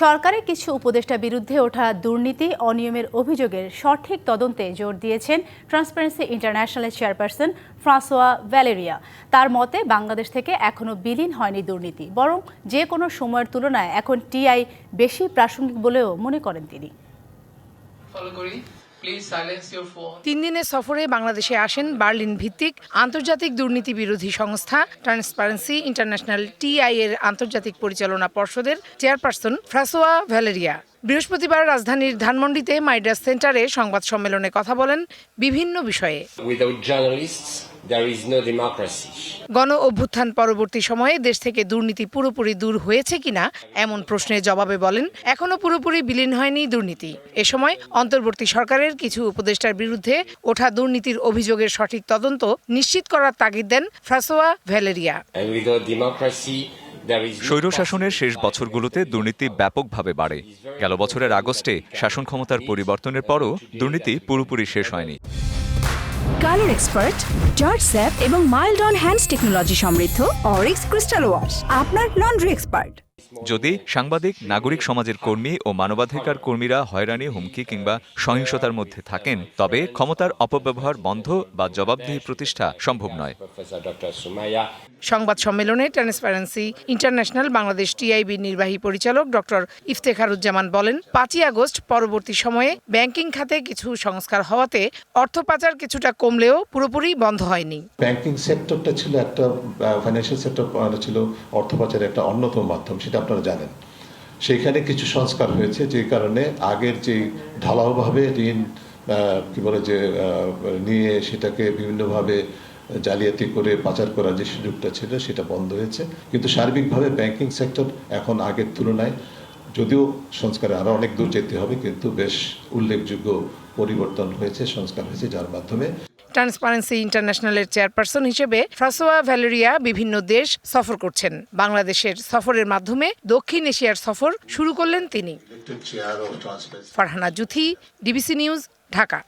সরকারের কিছু উপদেষ্টা বিরুদ্ধে ওঠা দুর্নীতি, অনিয়মের অভিযোগের সঠিক তদন্তে জোর দিয়েছেন ট্রান্সপারেন্সি ইন্টারন্যাশনালের চেয়ারপারসন ফ্রাঁসোয়া ভ্যালেরিয়া তার মতে, বাংলাদেশ থেকে এখনও বিলীন হয়নি দুর্নীতি, বরং যে কোনো সময়ের তুলনায় এখন টিআই বেশি প্রাসঙ্গিক বলেও মনে করেন তিনি। তিন দিনের সফরে বাংলাদেশে আসেন বার্লিন ভিত্তিক আন্তর্জাতিক দুর্নীতি বিরোধী সংস্থা ট্রান্সপারেন্সি ইন্টারন্যাশনাল টিআই এর আন্তর্জাতিক পরিচালনা পর্ষদের চেয়ারপারসন ফ্রাসোয়া ভ্যালেরিয়া। বৃহস্পতিবার রাজধানীর ধানমন্ডিতে মাইডাস সেন্টারে সংবাদ সম্মেলনে কথা বলেন বিভিন্ন বিষয়ে. গণ অভ্যুত্থান পরবর্তী সময়ে দেশ থেকে দুর্নীতি পুরোপুরি দূর হয়েছে কিনা এমন প্রশ্নের জবাবে বলেন এখনও পুরোপুরি বিলীন হয়নি দুর্নীতি। এ সময় অন্তর্বর্তী সরকারের কিছু উপদেষ্টার বিরুদ্ধে ওঠা দুর্নীতির অভিযোগের সঠিক তদন্ত নিশ্চিত করার তাগিদ দেন ফ্রাসোয়া ভ্যালেরিয়া। স্বৈরশাসনের শেষ বছরগুলোতে দুর্নীতি ব্যাপকভাবে বাড়ে। গেল বছরের আগস্টে শাসন ক্ষমতার পরিবর্তনের পরও দুর্নীতি পুরোপুরি শেষ হয়নি। কালার এক্সপার্ট জর্জ স্যাপ এবং মাইল্ড অন হ্যান্ডস টেকনোলজি সমৃদ্ধ অরিক্স ক্রিস্টাল ওয়াশ আপনার লন্ড্রি এক্সপার্ট। যদি সাংবাদিক নাগরিক সমাজের কর্মী ও মানবাধিকার কর্মীরা হয়রানি হুমকি কিংবা সহিংসতার মধ্যে থাকেন তবে ক্ষমতার অপব্যবহার বন্ধ বা জবাবদিহি প্রতিষ্ঠা সম্ভব নয়. সংবাদ সম্মেলনে ট্রান্সপারেন্সি ইন্টারন্যাশনাল বাংলাদেশ টিআইবি নির্বাহী পরিচালক ডক্টর ইফতেখারুজ্জামান বলেন পাঁচই আগস্ট পরবর্তী সময়ে ব্যাংকিং খাতে কিছু সংস্কার হওয়াতে অর্থ পাচার কিছুটা কমলেও পুরোপুরি বন্ধ হয়নি। ব্যাংকিং সেক্টরটা ছিল একটা ফাইন্যান্সিয়াল সেক্টর ছিল অর্থ পাচারের একটা অন্যতম মাধ্যম সেটা আপনারা জানেন। সেইখানে কিছু সংস্কার হয়েছে যে কারণে আগের যে ঢালাওভাবে ঋণ কি বলে যে নিয়ে সেটাকে বিভিন্নভাবে জালিয়াতি করে পাচার করার যে সুযোগটা ছিল সেটা বন্ধ হয়েছে। কিন্তু সার্বিকভাবে ব্যাংকিং সেক্টর এখন আগের তুলনায় যদিও সংস্কারে আরও অনেক দূর যেতে হবে, কিন্তু বেশ উল্লেখযোগ্য পরিবর্তন হয়েছে, সংস্কার হয়েছে যার মাধ্যমে। ট্রান্সপারেন্সি ইন্টারন্যাশনালের চেয়ারপারসন হিসেবে ফ্রাসোয়া ভ্যালেরিয়া বিভিন্ন দেশ সফর করছেন। বাংলাদেশের সফরের মাধ্যমে দক্ষিণ এশিয়ার সফর শুরু করলেন তিনি। Farhana Juthi D B C news Dhaka.